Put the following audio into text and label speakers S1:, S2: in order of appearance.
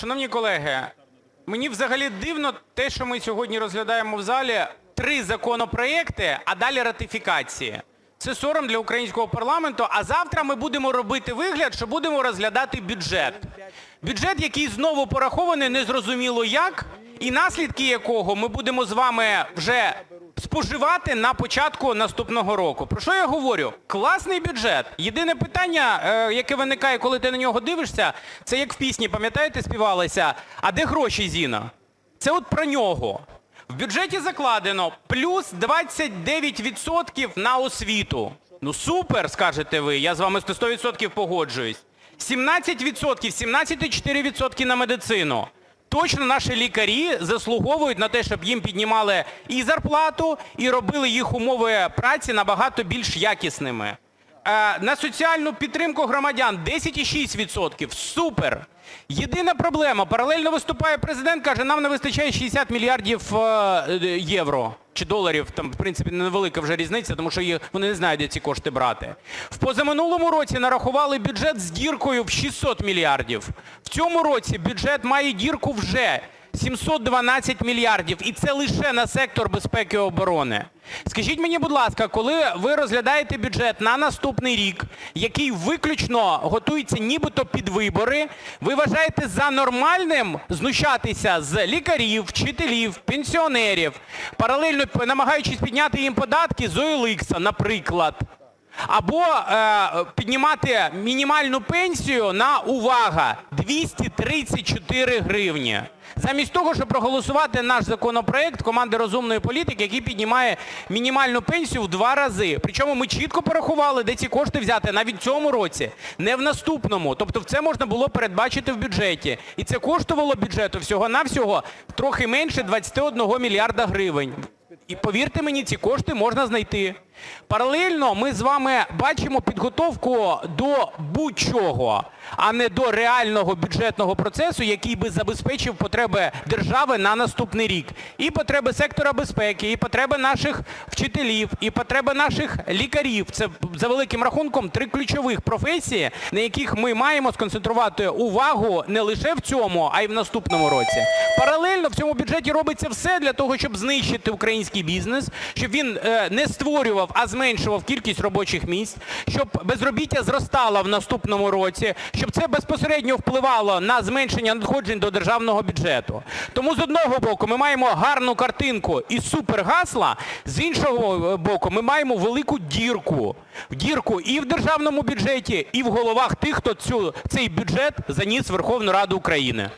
S1: Шановні колеги, мені взагалі дивно те, що ми сьогодні розглядаємо в залі три законопроекти, а далі ратифікації. Це сором для українського парламенту, а завтра ми будемо робити вигляд, що будемо розглядати бюджет. Бюджет, який знову порахований незрозуміло як, і наслідки якого ми будемо з вами вже споживати на початку наступного року. Про що я говорю? Класний бюджет. Єдине питання, е, яке виникає, коли ти на нього дивишся, це як в пісні, пам'ятаєте, співалося, а де гроші, Зіна? Це от про нього. В бюджеті закладено плюс 29% на освіту. Ну супер, скажете ви, я з вами 100% погоджуюсь. 17%, 17,4% на медицину. Точно наші лікарі заслуговують на те, щоб їм піднімали і зарплату, і робили їх умови праці набагато більш якісними. Е, На соціальну підтримку громадян 10,6%. Супер. Єдина проблема, паралельно виступає президент, каже, нам не вистачає 60 мільярдів е, євро чи доларів, там, в принципі, невелика вже різниця, тому що вони не знають, де ці кошти брати. В позаминулому році нарахували бюджет з діркою в 600 мільярдів. В цьому році бюджет має дірку вже 712 мільярдів, і це лише на сектор безпеки і оборони. Скажіть мені, будь ласка, коли ви розглядаєте бюджет на наступний рік, який виключно готується нібито під вибори, ви вважаєте за нормальним знущатися з лікарів, вчителів, пенсіонерів, паралельно намагаючись підняти їм податки з OLX, наприклад, або е, піднімати мінімальну пенсію на, увага, 234 гривні. Замість того, щоб проголосувати наш законопроект команди розумної політики, який піднімає мінімальну пенсію в два рази. Причому ми чітко порахували, де ці кошти взяти навіть в цьому році, не в наступному. Тобто це можна було передбачити в бюджеті. І це коштувало бюджету всього-навсього трохи менше 21 мільярда гривень. І повірте мені, ці кошти можна знайти. Паралельно ми з вами бачимо підготовку до будь-чого, а не до реального бюджетного процесу, який би забезпечив потреби держави на наступний рік. І потреби сектора безпеки, і потреби наших вчителів, і потреби наших лікарів. Це за великим рахунком три ключових професії, на яких ми маємо сконцентрувати увагу не лише в цьому, а й в наступному році. Паралельно в цьому бюджеті робиться все для того, щоб знищити український бізнес, щоб він е, не створював, а зменшував кількість робочих місць, щоб безробіття зростало в наступному році, щоб це безпосередньо впливало на зменшення надходжень до державного бюджету. Тому з одного боку ми маємо гарну картинку і супергасла, з іншого боку ми маємо велику дірку. Дірку і в державному бюджеті, і в головах тих, хто цю, цей бюджет заніс в Верховну Раду України.